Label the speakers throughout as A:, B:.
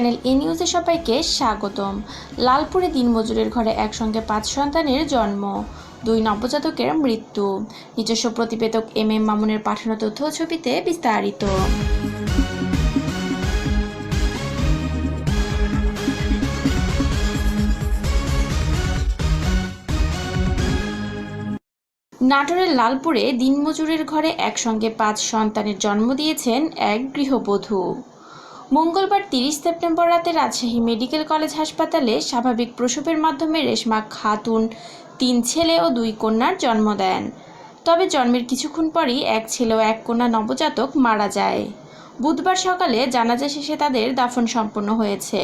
A: Channel এ নিউজে সবাইকে স্বাগতম। লালপুরে দিনমজুরের ঘরে একসঙ্গে পাঁচ সন্তানের জন্ম, দুই নবজাতকের মৃত্যু। নিজস্ব প্রতিবেদক এম এম মামুনের পাঠানো তথ্য ছবিতে বিস্তারিত। নাটোরের লালপুরে দিনমজুরের ঘরে একসঙ্গে পাঁচ সন্তানের জন্ম দিয়েছেন এক গৃহবধূ। মঙ্গলবার তিরিশ সেপ্টেম্বর রাতে রাজশাহী মেডিকেল কলেজ হাসপাতালে স্বাভাবিক প্রসবের মাধ্যমে রেশমা খাতুন, তিন ছেলে ও দুই কন্যার জন্ম দেন। তবে জন্মের কিছুক্ষণ পরই এক ছেলে ও এক কন্যা নবজাতক মারা যায়। বুধবার সকালে জানাজা শেষে তাদের দাফন সম্পন্ন হয়েছে।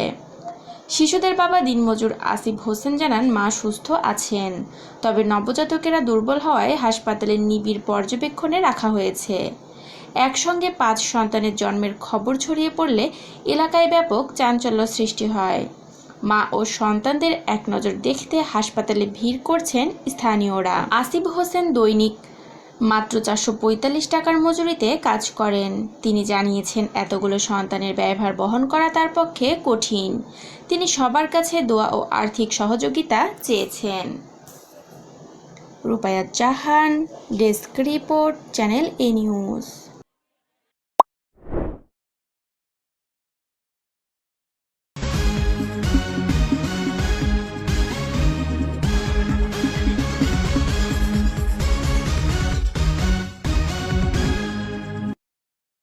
A: শিশুদের বাবা দিনমজুর আসিফ হোসেন জানান, মা সুস্থ আছেন। তবে নবজাতকেরা দুর্বল হওয়ায় হাসপাতালের নিবিড় পর্যবেক্ষণে রাখা হয়েছে। একসঙ্গে পাঁচ সন্তানের জন্মের খবর ছড়িয়ে পড়লে এলাকায় ব্যাপক চাঞ্চল্য সৃষ্টি হয়। মা ও সন্তানদের এক নজর দেখতে হাসপাতালে ভিড় করছেন স্থানীয়রা। আসিফ হোসেন দৈনিক, মাত্র চারশো পঁয়তাল্লিশ টাকার মজুরিতে কাজ করেন। তিনি জানিয়েছেন, এতগুলো সন্তানের ব্যয়ভার বহন করা তার পক্ষে কঠিন। তিনি সবার কাছে দোয়া ও আর্থিক সহযোগিতা চেয়েছেন। রূপায়াত Jahan desk report channel A news.